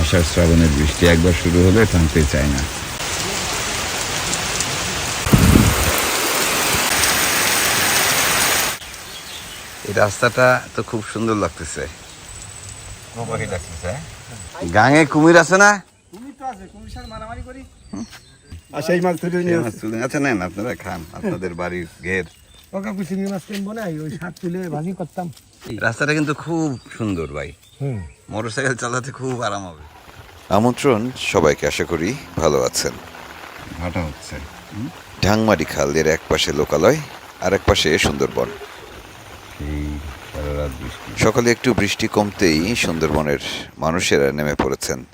আষাঢ় শ্রাবণের বৃষ্টি একবার শুরু হলে থামতে চায় না। এই রাস্তাটা তো খুব সুন্দর লাগতেছে। গাঙে কুমির আছে না? আচ্ছা নেন আপনারা খান আপনাদের বাড়ির ঘের। রাস্তাটা কিন্তু খুব সুন্দর ভাই। মোটরসাইকেল চালাতে খুব আরাম হবে। আমন্ত্রণ সবাইকে আশা করি ভালো আছেন। ভাটা হচ্ছে ঢাংমারি খাল এর এক পাশে লোকালয় আর এক পাশে সুন্দরবন। সকালে একটু বৃষ্টি কমতেই সুন্দরবনের মানুষেরা নেমে পড়েছেন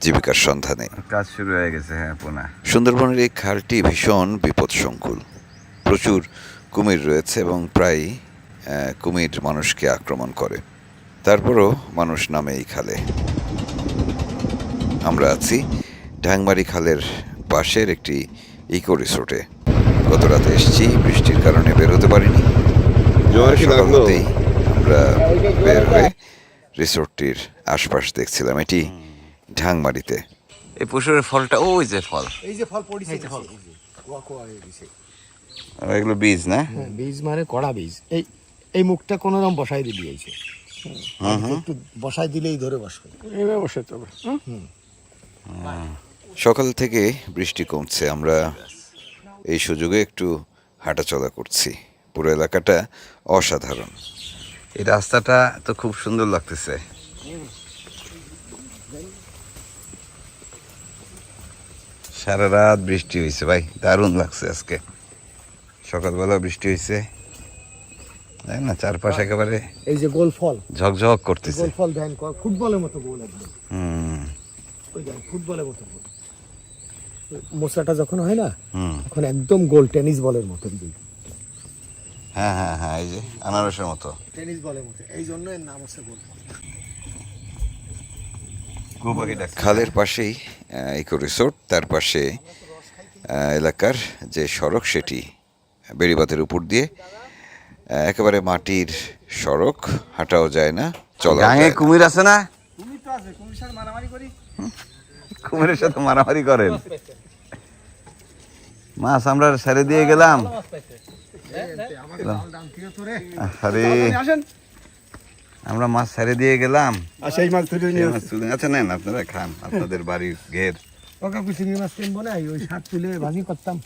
জীবিকার সন্ধানে। কাজ শুরু হয়ে গেছে হ্যাঁ পোনা। সুন্দরবনের এই খালটি ভীষণ বিপদসংকুল। প্রচুর কুমির রয়েছে এবং প্রায় আহ, কুমির মানুষকে আক্রমণ করে। তারপরও মানুষ নামে এই খালে। আমরা আছি ঢাংমারি খালের পাশের একটি ইকো রিসোর্টে। গত রাতে এসেছি বৃষ্টির কারণে বের হতে পারিনি। সকাল হতেই আমরা বের হয়ে রিসোর্টটির আশপাশ দেখছিলাম এটি ঢাংমারিতে। এই পশুরের ফলটা ওই যে ফল। এই যে ফল পড়িছে ফল। কোয়া কোয়া হয়ে গেছে। এগুলো বীজ না? হ্যাঁ, বীজ মানে কড়া বীজ। এই এই মুখটা কোনো রকম বসাই দিবি এইছে একটু বসাই দিলেই ধরে বসবে এভাবে বসাতে হবে। সকাল থেকে বৃষ্টি কমছে আমরা এই সুযোগে একটু হাঁটাচলা করছি। পুরো এলাকাটা অসাধারণ। এই রাস্তাটা তো খুব সুন্দর লাগতেছে। সারা রাত বৃষ্টি হয়েছে ভাই দারুণ লাগছে আজকে। সকালবেলা বৃষ্টি হয়েছে। দেখ না? চারপাশ একেবারে এই যে গোল ফল। ঝকঝক করতেছে। গোল ফল ধ্যান কর ফুটবলের মতো গোল একদম। হুম। ওই দেন ফুটবলের মতো গোল। মোচাটা যখন হয় না তখন একদম গোল টেনিস বলের মতো হ্যাঁ হ্যাঁ হ্যাঁ এই যে আনারসের মতো। টেনিস বলের মতো এই জন্য এর নাম হচ্ছে গোল খালের পাশেই ইকো রিসোর্ট তার পাশে এলাকার যে সড়ক সেটি বেড়িবাতের উপর দিয়ে একেবারে মাটির সড়ক হাঁটাও যায় না চলা গাঙে কুমির আছে না? তুমি তো আছে কুমির সাথে মারামারি করি। কুমিরের সাথে মারামারি করেন? মাছ আমরা ছেড়ে দিয়ে গেলাম। আরে আমরা মাছ ছেড়ে দিয়ে গেলাম। আর সেই মাছ ধরে নিয়ে মাছ তুলে- আচ্ছা নেন আপনারা খান। আপনাদের বাড়ির ঘের। ওকা চিংড়ি মাছ কিনবো না? ওই শাক তুলে ভাজি করতাম।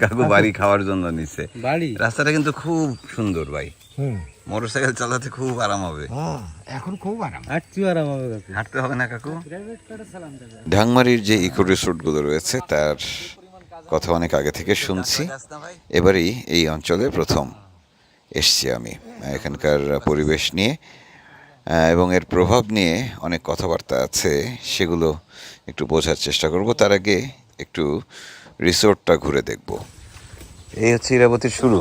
কাকু বাড়ি খাওয়ার জন্য নিচ্ছে বাড়ি? রাস্তাটা কিন্তু খুব সুন্দর ভাই। হুম। মোটরসাইকেল চালাতে খুব আরাম হবে। এখন খুব আরাম। আটটিও আরাম হবে কাকু। হাঁটতে হবে না কাকু? ঢাংমারির যে ইকো রিসোর্টগুলো রয়েছে তার কথা অনেক আগে থেকে শুনছি। এবারেই এই অঞ্চলে প্রথম এসছি আমি এখানকার পরিবেশ নিয়ে। এবং এর প্রভাব নিয়ে অনেক কথাবার্তা আছে সেগুলো একটু বোঝার চেষ্টা করব। তার আগে একটু রিসোর্টটা ঘুরে দেখব। এই হচ্ছে ইরাবতীর শুরু।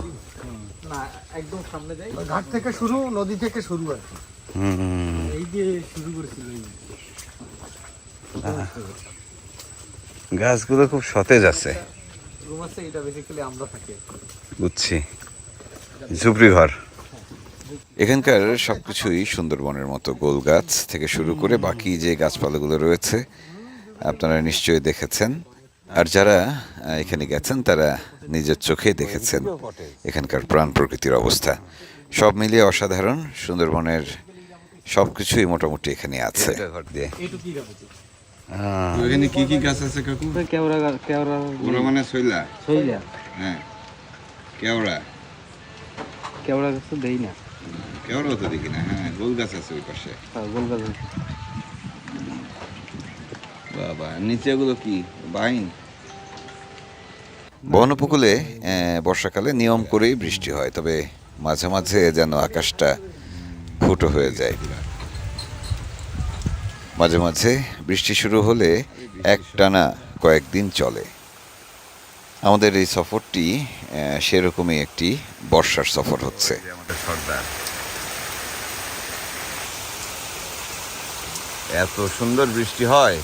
না একদম সামনে যাই। ঘাট থেকে শুরু নদী থেকে শুরু আর এই যে শুরু করেছিল গাছগুলো খুব সতেজ আছে। বুঝছি। ঝুপড়ি ঘর এখানকার সবকিছুই সুন্দরবনের মতো গোল গাছ থেকে শুরু করে বাকি যে গাছপালাগুলো রয়েছে আপনারা নিশ্চয়ই দেখেছেন। আর যারা এখানে গেছেন তারা নিজের চোখে দেখেছেন এখানকার প্রাণ প্রকৃতির অবস্থা। সব মিলিয়ে অসাধারণ সুন্দরবনের সবকিছুই মোটামুটি এখানে আছে। এটা ঘর দিয়ে। এইটু কি রাখছি আহ, এখানে কি কি গাছ আছে কাকু? কেওড়া কেওড়া ওরা মানে শৈলা? হ্যাঁ। কেওড়া? কেওড়া গাছ তো দেই না। কেওড়াও তো দেখি না হ্যাঁ গোল গাছ আছে ওই পাশে। হ্যাঁ, গোল গাছ বাবা নিচে এগুলো কি? বন উপকূলে বর্ষাকালে নিয়ম করেই বৃষ্টি হয় তবে মাঝে মাঝে যেন আকাশটা ফুটো হয়ে যায়। মাঝে মাঝে বৃষ্টি শুরু হলে একটানা কয়েকদিন চলে। আমাদের এই সফরটি সেরকমই একটি বর্ষার সফর হচ্ছে। আমাদের এত সুন্দর বৃষ্টি হয়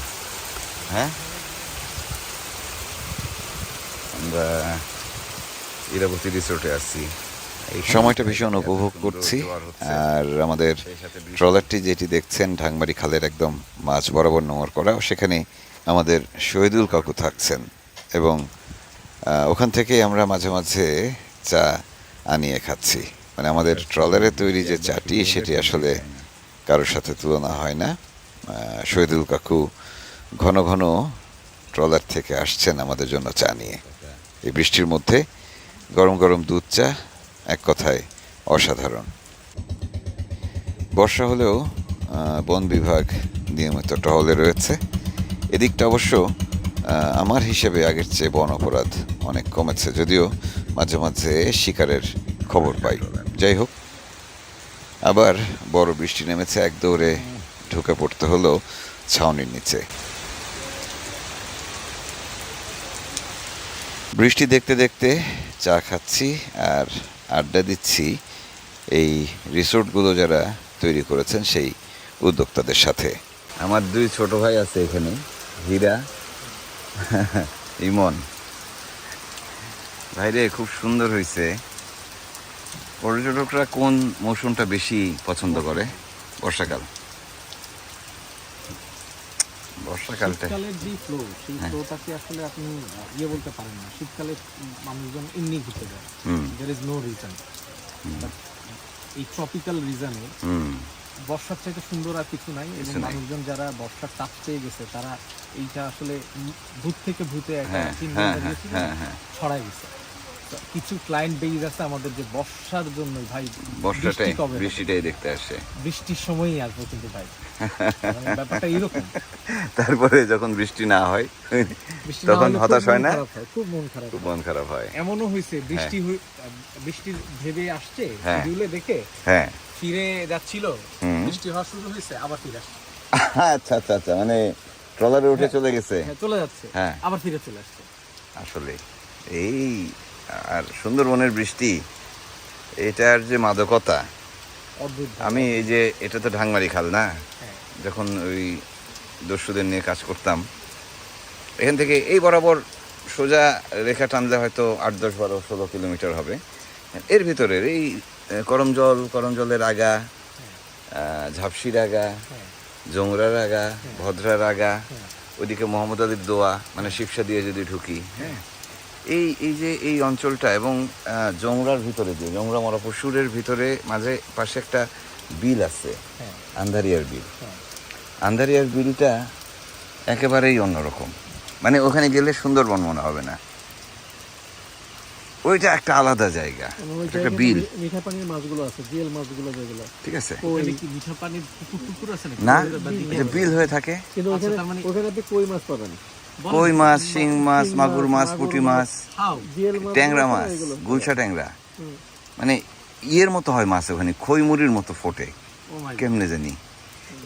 হ্যাঁ? আমরা ইরাবতী রিসোর্টে এইখানে সময়টা ভীষণ উপভোগ করছি। আর আমাদের। ট্রলারটি যেটি দেখছেন ঢাংমারি খালের একদম মাছ বরাবর নোংর করা সেখানে আমাদের শহীদুল কাকু থাকছেন এবং ওখান থেকে আমরা মাঝে মাঝে চা আনিয়ে খাচ্ছি। মানে আমাদের ট্রলারে তৈরি যে চাটি সেটি আসলে কারোর সাথে তুলনা হয় না। শহীদুল কাকু ঘন ঘন ট্রলার থেকে আসছেন আমাদের জন্য চা নিয়ে। এই বৃষ্টির মধ্যে গরম গরম দুধ চা এক কথায় অসাধারণ। বর্ষা হলেও বন বিভাগ নিয়মিত টহলে রয়েছে। এদিকটা অবশ্য আমার হিসেবে আগের চেয়ে বন অপরাধ অনেক কমেছে, যদিও মাঝে মাঝে শিকারের খবর পাই। যাই হোক, আবার বড় বৃষ্টি নেমেছে, এক দৌড়ে ঢুকে পড়তে হলো ছাউনির নিচে। বৃষ্টি দেখতে দেখতে চা খাচ্ছি আর আড্ডা দিচ্ছি এই রিসোর্টগুলো যারা তৈরি করেছেন সেই উদ্যোক্তাদের সাথে। আমার দুই ছোট ভাই আছে এখানে, হীরা, ইমন। ভাইরে, খুব সুন্দর হয়েছে পর্যটকরা কোন মৌসুমটা বেশি পছন্দ করে? বর্ষাকাল। বর্ষাকালটা। শীতকালের যে ফ্লো সেই হ্যাঁ। ফ্লোটাকে আসলে আপনি ইয়ে বলতে পারেন না। শীতকালে মানুষজন এমনি ঘুরতে যায়। দের ইজ নো রিজন এই ট্রপিক্যাল রিজনে বর্ষার চাইতে সুন্দর আর কিছু নাই। এবং মানুষজন যারা বর্ষার তাপ পেয়ে গেছে তারা এইটা আসলে ভূত থেকে ভূতে একটা হ্যাঁ হ্যাঁ ছড়াই গেছে। কিছু ক্লায়েন্ট বেজ আছে আমাদের যে বর্ষার জন্য ভাই বর্ষাটাই বৃষ্টি? বৃষ্টিটাই দেখতে আসে। বৃষ্টির সময়ই আসব কিন্তু ভাই। মানে ব্যাপারটা এরকম তারপরে যখন বৃষ্টি না হয় তখন হতাশ হয় না? খুব মন খারাপ খুব মন খারাপ হয়। এমনও হয়েছে বৃষ্টি হই- বৃষ্টির ভেবে আসছে হ্যাঁ। শিডিউলে দেখে হ্যাঁ। ফিরে যাচ্ছিল। বৃষ্টি হওয়া শুরু হয়েছে আবার ফিরে আসছে। আচ্ছা আচ্ছা আচ্ছা মানে ট্রলারে উঠে চলে গেছে। হ্যাঁ চলে যাচ্ছে হ্যাঁ। আবার ফিরে চলে আসছে। আসলে এই আর সুন্দরবনের বৃষ্টি এটার যে মাদকতা আমি এই যে এটা তো ঢাংমারি খাল না? হ্যাঁ। যখন ওই দস্যুদের নিয়ে কাজ করতাম এখান থেকে এই বরাবর সোজা রেখা টানলে হয়তো আট দশ বারো ষোলো কিলোমিটার হবে। এর ভিতরের এই আহ, করম জল করম জলের আগা আহ, ঝাপসির আগা হ্যাঁ। জংরার আগা ভদ্রার আগা ওইদিকে মোহাম্মদ আলীর দোয়া মানে শিবসা দিয়ে যদি ঢুকি হ্যাঁ। এই এই যে এই অঞ্চলটা এবং জংরার ভিতরে দিয়ে জংরা মরাপশুরের ভিতরে মাঝে পাশে একটা বিল আছে হ্যাঁ। আন্ধারিয়ার বিল। হ্যাঁ। আন্ধারিয়ার বিলটা একেবারেই অন্যরকম। মানে ওখানে গেলে সুন্দরবন মনে হবে না। ওইটা একটা আলাদা জায়গা একটা বিল। মিঠা পানির মাছগুলো আছে জিএল মাছগুলো যেগুলো। ঠিক আছে। ওখানে কি মিঠা পানির পুকুর টুকুর আছে না এটা বিল হয়ে থাকে। কিন্তু আচ্ছা, ওখানে মানে- ওখানে আপনি কই মাছ পাবেন। কই মাছ শিং মাছ মাগুর মাছ, পুঁটি মাছ। ট্যাংরা মাছ? গুলশা ট্যাংরা। মানে ইয়ের মতো হয় মাছ ওখানে খইমুড়ির মতো ফোটে। Oh কেমনে জানি?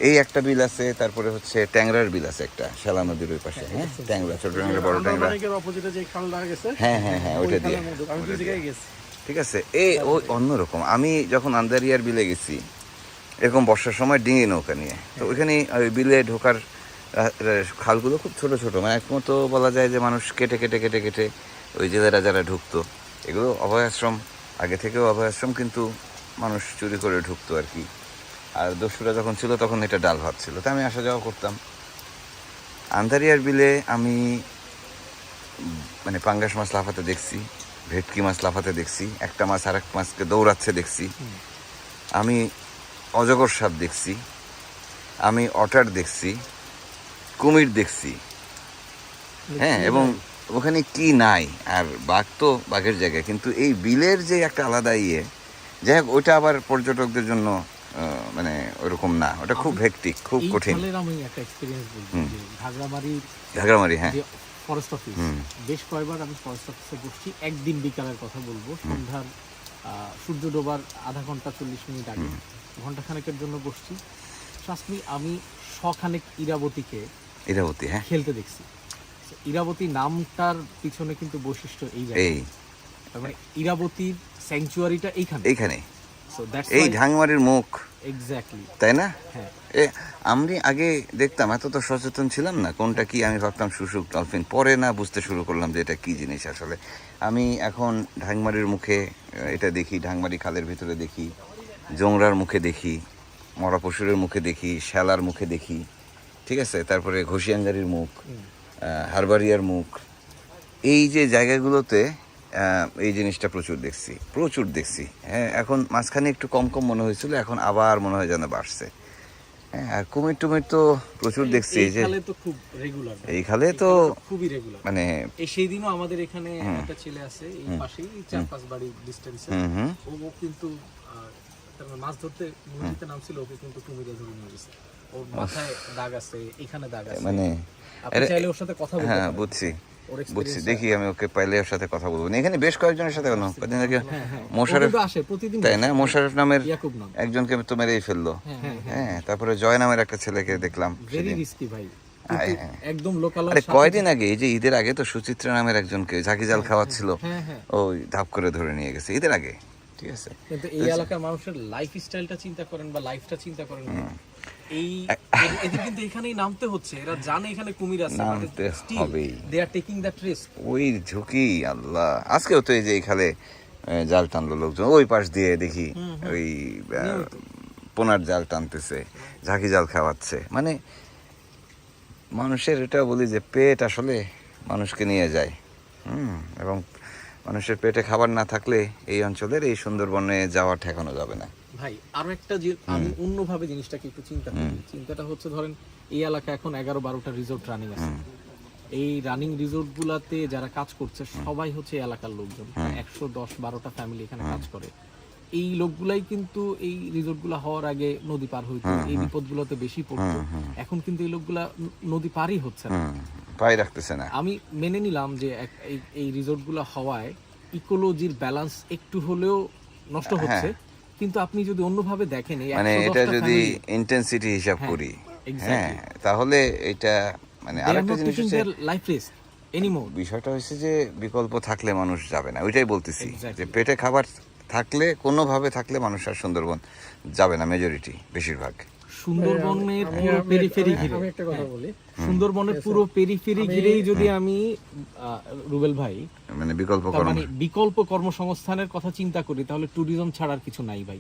এই একটা বিল আছে তারপরে হচ্ছে ট্যাংরার বিল আছে একটা শালা নদীর ওই পাশে হ্যাঁ? ট্যাংরা ছোট ট্যাংরা বড় ট্যাংরা। হ্যাঁ হ্যাঁ হ্যাঁ ওইটা দিয়ে। ঠিক আছে এই ওই অন্যরকম আমি যখন আন্দারিয়ার বিলে গেছি এরকম বর্ষার সময় ডিঙি নৌকা নিয়ে তো ওইখানে ওই বিলে ঢোকার খালগুলো খুব ছোট ছোট। মানে একমতো বলা যায় যে মানুষ কেটে কেটে কেটে কেটে ওই জেলেরা যারা ঢুকতো, এগুলো অভয় আশ্রম আগে থেকেও অভয় আশ্রম কিন্তু মানুষ চুরি করে ঢুকতো আর কি। আর দস্যুরা যখন ছিল, তখন এটা ডাল ভাত ছিল। তা আমি আসা যাওয়া করতাম। আন্দারিয়ার বিলে আমি মানে পাঙ্গাস মাছ লাফাতে দেখছি, ভেটকি মাছ লাফাতে দেখছি, একটা মাছ আর এক মাছকে দৌড়াচ্ছে দেখছি। আমি অজগর সাপ দেখছি, আমি অটার দেখছি কুমির দেখছি। হ্যাঁ এবং ওখানে কি নাই? আর বাঘ তো বাঘের জায়গায়। কিন্তু এই বিলের যে একটা আলাদা ইয়ে যাই হোক ওইটা আবার পর্যটকদের জন্য মানে ওরকম না। ওটা খুব হেকটিক খুব কঠিন। আমি একটা এক্সপিরিয়েন্স। যে ঘাগড়ামারির ঘাগড়ামারি হ্যাঁ। Forest office. বেশ কয়েকবার আমি ফরেস্ট অফিসে বসছি। একদিন বিকালের কথা বলব। সন্ধ্যার সূর্য ডোবার আধা ঘণ্টা চল্লিশ মিনিট আগে। ঘণ্টা খানেকের জন্য বসছি। শাসমি আমি শখানেক ইরাবতীকে ইরাবতী হ্যাঁ? খেলতে দেখছি। ইরাবতী নামটার পিছনে কিন্তু বৈশিষ্ট্য এই এই। মানে ইরাবতীর স্যাংচুয়ারিটা এইখানে। এইখানে। এই ঢাংমারির মুখ। এক্স্যাক্টলি তাই না? হ্যাঁ। এ আমি আগে দেখতাম এত তো সচেতন ছিলাম না কোনটা কি আমি ভাবতাম শুশুক ডলফিন। পরে না বুঝতে শুরু করলাম যে এটা কি জিনিস আসলে। আমি এখন ঢাংমারির মুখে এটা দেখি ঢাংমারি খালের ভিতরে দেখি জংরার মুখে দেখি মরা পশুরের মুখে দেখি শ্যালার মুখে দেখি। ঠিক আছে? তারপরে ঘষিয়াঙ্গারির মুখ হারবারিয়ার মুখ। এই যে জায়গাগুলোতে এই জিনিসটা প্রচুর দেখছি প্রচুর দেখছি। হ্যাঁ এখন মাঝখানে একটু কম কম মনে হয়েছিল এখন আবার মনে হয় যেন বাড়ছে। হ্যাঁ আর কুমির টুমির তো প্রচুর দেখছি যে এই খালে তো খুবই রেগুলার মানে সেই দিনও আমাদের এখানে একটা ছেলে আছে এই পাশেই চার পাঁচ বাড়ি ডিস্টেন্সে ও কিন্তু মানে মাছ ধরতে নদীতে নামছিল ওকে কিন্তু কুমিরে ধরে নিয়ে গেছে। ওর মাথায় দাগ আছে এখানে দাগ আছে। মানে আপনি চাইলে ওর সাথে কথা বলতে হ্যাঁ বুঝছি বুঝছি। দেখি আমি ওকে পাইলে ওর সাথে কথা বলব। এখানে বেশ কয়েকজনের সাথে কেন কদিন আগে হ্যাঁ, হ্যাঁ। ও মোশারফ কিন্তু আসে প্রতিদিন। তাই না? মোশারফ নামের একজনকে তো মেরেই ফেলল। হ্যাঁ তারপরে জয় নামের একটা ছেলেকে দেখলাম। একদম লোকাল আরে কয়দিন আগে? এই যে ঈদের আগে তো সুচিত্রা নামের একজনকে ঝাঁকি জাল খাওয়াচ্ছিল। ওই ধাপ করে ধরে নিয়ে গেছে। ঈদের আগে? ঠিক আছে। কিন্তু এই এলাকার মানুষের লাইফ স্টাইলটা চিন্তা করেন বা লাইফটা চিন্তা করেন এই এদের- কিন্তু এখানেই নামতে হচ্ছে। এরা জানে এখানে কুমির আছে নামতে হবেই। They are taking that risk ওই ঝুঁকি আল্লাহ। আজকেও তো এই যে এখানে জাল টানলো লোকজন। ওই পাশ দিয়ে দেখি ওই পোনার জাল টানতেছে ঝাঁকি জাল খাওয়াচ্ছে। মানে মানুষের এটা বলি যে পেট আসলে মানুষকে নিয়ে যায়। হুম এবং মানুষের পেটে খাবার না থাকলে এই অঞ্চলের এই সুন্দরবনে যাওয়া ঠেকানো যাবে না। ভাই আরও একটা যে আমি অন্যভাবে জিনিসটাকে একটু চিন্তা করি। চিন্তাটা হচ্ছে ধরেন এই এলাকা এখন এগারো বারোটা রিসোর্ট রানিং আছে। এই রানিং রিসোর্ট গুলাতে যারা কাজ করছে সবাই হচ্ছে এলাকার লোকজন। একশো দশ বারোটা ফ্যামিলি এখানে কাজ করে। এই লোকগুলাই কিন্তু এই রিসোর্টগুলা হওয়ার আগে নদী পার হইতো এই বিপদ গুলোতে বেশি পড়তো। এখন কিন্তু এই লোকগুলা নদী পারই হচ্ছে না। পাই রাখতেছে না। আমি মেনে নিলাম যে এই রিসোর্ট হওয়ায় ইকোলজির ব্যালেন্স একটু হলেও নষ্ট হচ্ছে। কিন্তু আপনি যদি অন্যভাবে দেখেন হ্যাঁ। মানে এটা যদি ইন্টেন্সিটি হিসাব হ্যাঁ, করি। হ্যাঁ তাহলে এটা মানে আরেকটা জিনিস হচ্ছে লাইফ anymore. বিষয়টা হচ্ছে যে বিকল্প থাকলে মানুষ যাবে না ওইটাই বলতেছি। যে পেটে খাবার থাকলে কোনোভাবে থাকলে মানুষ আর সুন্দরবন যাবে না মেজরিটি বেশিরভাগ। সুন্দরবনের পুরো পেরিফেরি ঘিরে। একটা কথা বলি। সুন্দরবনের পুরো পেরিফেরি ঘিরেই যদি আমি রুবেল ভাই মানে বিকল্প কর্ম মানে বিকল্প কর্মসংস্থানের কথা চিন্তা করি তাহলে ট্যুরিজম ছাড়ার কিছু নাই ভাই।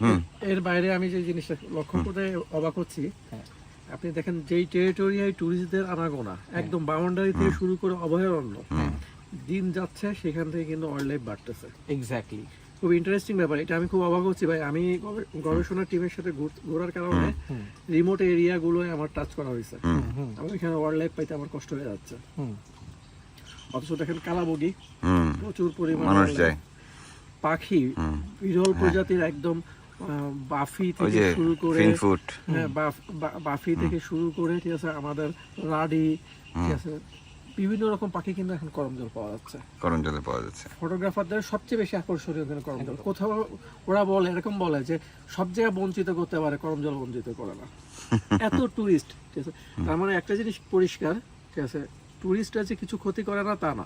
হুম। এর বাইরে আমি যে জিনিসটা লক্ষ্য করে অবাক হচ্ছি হ্যাঁ। আপনি দেখেন যেই টেরিটোরিয়ায় ট্যুরিস্টদের আনাগোনা একদম বাউন্ডারি থেকে শুরু করে অভয়ারণ্য দিন যাচ্ছে সেখান থেকে কিন্তু ওয়াইল্ড লাইফ বাড়তেছে। এক্স্যাক্টলি খুব ইন্টারেস্টিং ব্যাপার এটা আমি খুব অবাক হচ্ছি ভাই। আমি গবেষণা টিমের সাথে ঘোরার কারণে রিমোট এরিয়াগুলোয় আমার টাচ করা হয়েছে। আমি এখানে ওয়াইল্ড লাইফ পাইতে আমার কষ্ট হয়ে যাচ্ছে। অথচ দেখেন কালাবগি প্রচুর পরিমাণ মানুষ wildlife। যায়। পাখি বিরল প্রজাতির একদম বাফি হ্যাঁ। থেকে শুরু করে হ্যাঁ, বাফ- বাফি থেকে শুরু করে ঠিক আছে আমাদের রাডি ঠিক আছে বিভিন্ন রকম পাখি কিন্তু এখন করমজল পাওয়া যাচ্ছে। করণ জলে পাওয়া যাচ্ছে। ফটোগ্রাফারদের সবচেয়ে বেশি আকর্ষণীয় কিন্তু করমজল কোথাও ওরা বলে এরকম বলে যে সব জায়গায় বঞ্চিত করতে পারে করমজল বঞ্চিত করে না। এত টুরিস্ট ঠিক আছে? তার মানে একটা জিনিস পরিষ্কার ঠিক আছে? টুরিস্টরা যে কিছু ক্ষতি করে না তা না।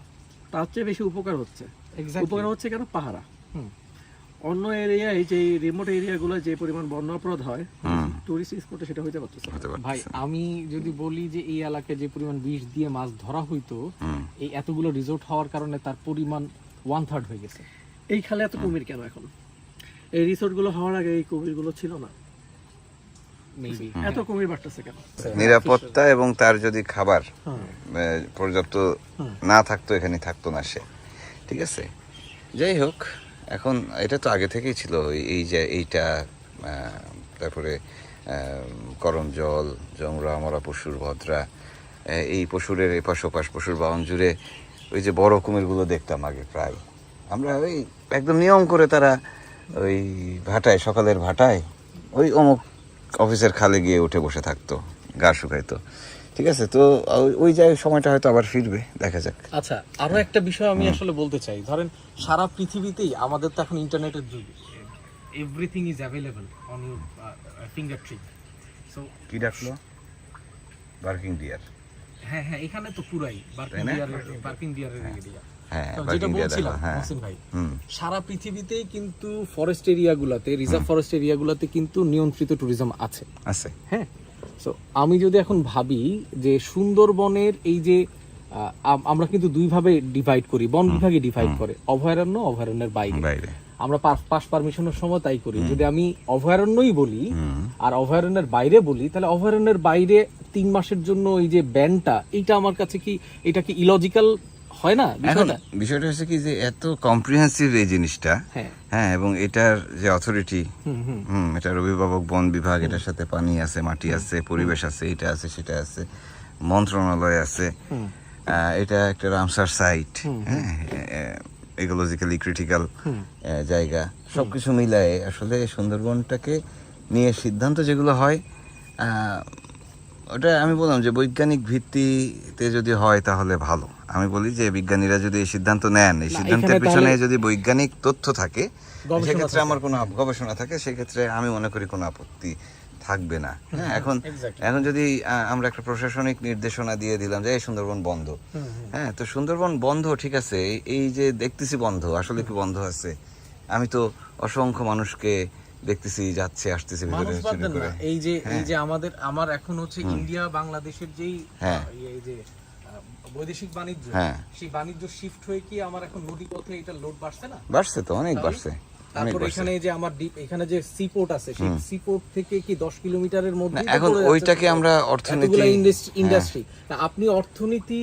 তার চেয়ে বেশি উপকার হচ্ছে. উপকার হচ্ছে কেন? পাহারা। হুম। অন্য এরিয়ায় যে রিমোট এরিয়াগুলো যে পরিমাণ বন্য অপরাধ হয় টুরিস্ট স্পটে সেটা হইতে। হতে ভাই আমি যদি বলি যে এই এলাকায় যে পরিমাণ বিষ দিয়ে মাছ ধরা হইতো এই এতগুলো রিসোর্ট হওয়ার কারণে তার পরিমাণ ওয়ান থার্ড হয়ে গেছে। এই খালে এত কুমির কেন এখন? এই রিসোর্টগুলো হওয়ার আগে এই কুমিরগুলো ছিল না। এত কুমির বাড়তেছে কেন? নিরাপত্তা এবং তার যদি খাবার পর্যাপ্ত না থাকতো এখানে থাকতো না সে। ঠিক আছে? যাই হোক এখন এটা তো আগে থেকেই ছিল এই- এই যে এইটা আহ, তারপরে আহ, করম জল জংরা মরা পশুর ভদ্রা এই পশুরের এপাশ ওপাশ পশুর বাউন জুড়ে ওই যে বড় কুমিরগুলো দেখতাম আগে প্রায়। আমরা ওই একদম নিয়ম করে তারা ওই ভাটায় সকালের ভাটায় ওই অমুক অফিসের খালে গিয়ে উঠে বসে থাকতো গা শুকাইতো। ঠিক আছে? তো ওই- ওই জায়গায় সময়টা হয়তো আবার ফিরবে দেখা যাক। আচ্ছা আরও একটা বিষয় আমি আসলে বলতে চাই। ধরেন সারা পৃথিবীতেই আমাদের তো এখন ইন্টারনেটের যুগ। Everything is available on finger trip so কি ডাকলো? Barking deer. হ্যাঁ হ্যাঁ এখানে তো পুরাই বার্কিং? ডিয়ারের বার্কিং ডিয়ারের এরিয়া হ্যাঁ। যেটা ডিয়ার বলছিলাম হ্যাঁ। ভাই সারা পৃথিবীতেই কিন্তু ফরেস্ট এরিয়াগুলোতে রিজার্ভ ফরেস্ট এরিয়াগুলোতে কিন্তু নিয়ন্ত্রিত ট্যুরিজম আছে। আছে। হ্যাঁ? সো আমি যদি এখন ভাবি যে সুন্দরবনের এই যে আমরা কিন্তু দুই ভাবে ডিভাইড করি বন বিভাগে ডিভাইড করে অভয়ারণ্য অভয়ারণ্যের বাইরে। আমরা পাস পারমিশনের সময় তাই করি। যদি আমি অভয়ারণ্যই বলি আর অভয়ারণ্যের বাইরে বলি তাহলে অভয়ারণ্যের বাইরে তিন মাসের জন্য এই যে ব্যানটা এটা আমার কাছে কি এটা কি ইলজিক্যাল হয় না এখন বিষয়টা বিষয়টা হচ্ছে কি যে এত কম্প্রিহেন্সিভ এই জিনিসটা হ্যাঁ। হ্যাঁ এবং এটার যে অথরিটি হুম এটার অভিভাবক বন বিভাগ এটার সাথে পানি আছে মাটি আছে পরিবেশ আছে এটা আছে সেটা আছে মন্ত্রণালয় আছে এটা একটা রামসার সাইট হ্যাঁ ইকোলজিক্যালি ক্রিটিক্যাল জায়গা। সবকিছু মিলায়ে আসলে সুন্দরবনটাকে নিয়ে সিদ্ধান্ত যেগুলো হয় ওটা আমি বললাম যে বৈজ্ঞানিক ভিত্তিতে যদি হয় তাহলে ভালো। আমি বলি যে বিজ্ঞানীরা যদি এই সিদ্ধান্ত নেন এই সিদ্ধান্তের পিছনে যদি বৈজ্ঞানিক তথ্য থাকে সেক্ষেত্রে আমার কোনো গবেষণা থাকে সেক্ষেত্রে আমি মনে করি কোনো আপত্তি থাকবে না। হ্যাঁ এখন এখন যদি আমরা একটা প্রশাসনিক নির্দেশনা দিয়ে দিলাম যে এই সুন্দরবন বন্ধ। হ্যাঁ তো সুন্দরবন বন্ধ ঠিক আছে এই- যে দেখতেছি বন্ধ আসলে কি বন্ধ আছে? আমি তো অসংখ্য মানুষকে দেখতেছি যাচ্ছে আসতেছে ভিতরে করে। এই যে এই হ্যাঁ। যে আমাদের আমার এখন হচ্ছে ইন্ডিয়া বাংলাদেশের যেই হ্যাঁ। এই যে বৈদেশিক বাণিজ্য হ্যাঁ। সেই বাণিজ্য শিফট হয়ে কি আমার এখন নদী পথে এটা লোড বাড়ছে না? বাড়ছে তো অনেক বাড়ছে। তারপর এখানে যে আমার ডিপ এখানে যে আছে সেই থেকে কি দশ কিলোমিটারের মধ্যে এখন ওইটাকে আমরা অর্থনীতি- ইন্ডাস্ট্রি আপনি অর্থনীতি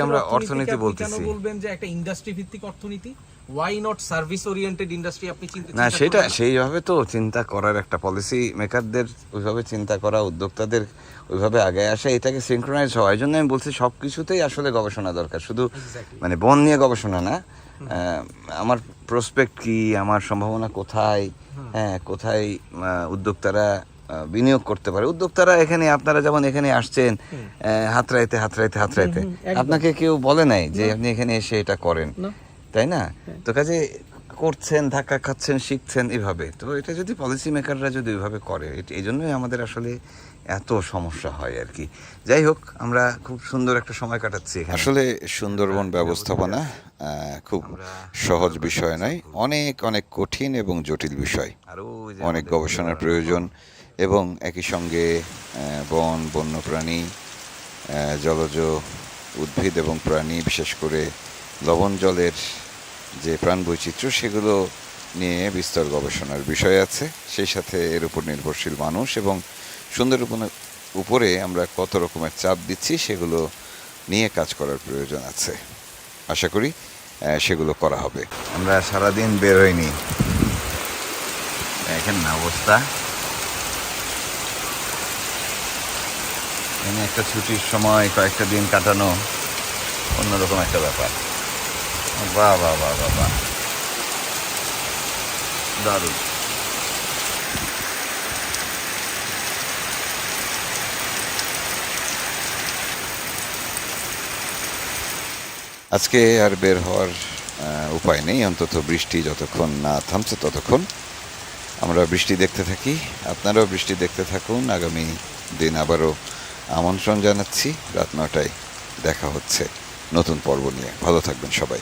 আমরা অর্থনীতি বলতেছি। বলবেন যে একটা ইন্ডাস্ট্রি ভিত্তিক অর্থনীতি? Why not service oriented industry আপনি চিন্তা না সেটা? সেইভাবে তো চিন্তা করার একটা পলিসি মেকারদের ওইভাবে চিন্তা করা উদ্যোক্তাদের ওইভাবে আগে আসা এটাকে সিনক্রোনাইজ হওয়া। এই জন্য আমি বলছি সব কিছুতেই আসলে গবেষণা দরকার। শুধু মানে বন নিয়ে গবেষণা না আমার প্রসপেক্ট কি? আমার সম্ভাবনা কোথায়? হ্যাঁ কোথায় উদ্যোক্তারা বিনিয়োগ করতে পারে? উদ্যোক্তারা এখানে আপনারা যেমন এখানে আসছেন আহ, হাতড়াইতে হাতড়াইতে হাতড়াইতে। আপনাকে কেউ বলে নাই যে আপনি এখানে এসে এটা করেন। তাই না? তো কাজে করছেন ধাক্কা খাচ্ছেন শিখছেন এভাবে। তো এটা যদি পলিসি মেকাররা যদি ওইভাবে করে এই জন্যই আমাদের আসলে এত সমস্যা হয় আর কি। যাই হোক আমরা খুব সুন্দর একটা সময় কাটাচ্ছি আসলে সুন্দরবন ব্যবস্থাপনা খুব সহজ বিষয় নয় অনেক অনেক কঠিন এবং জটিল বিষয়। অনেক গবেষণার প্রয়োজন এবং একই সঙ্গে বন বন্যপ্রাণী জলজ উদ্ভিদ এবং প্রাণী বিশেষ করে লবণ জলের যে প্রাণ বৈচিত্র্য সেগুলো নিয়ে বিস্তর গবেষণার বিষয় আছে। সেই সাথে এর উপর নির্ভরশীল মানুষ এবং সুন্দরবনের উপরে আমরা কত রকমের চাপ দিচ্ছি সেগুলো নিয়ে কাজ করার প্রয়োজন আছে। আশা করি সেগুলো করা হবে। আমরা সারাদিন বের হইনি। দেখেন না অবস্থা। এখানে একটা ছুটির সময়, কয়েকটা দিন কাটানো, অন্যরকম একটা ব্যাপার। বাহ বাহ বাহ বাহ বাহ। দারুণ। আজকে আর বের হওয়ার উপায় নেই, অন্তত বৃষ্টি যতক্ষণ না থামছে ততক্ষণ আমরা বৃষ্টি দেখতে থাকি। আপনারাও বৃষ্টি দেখতে থাকুন। আগামী দিন আবারও আমন্ত্রণ জানাচ্ছি। রাত নটায় দেখা হচ্ছে নতুন পর্ব নিয়ে। ভালো থাকবেন সবাই।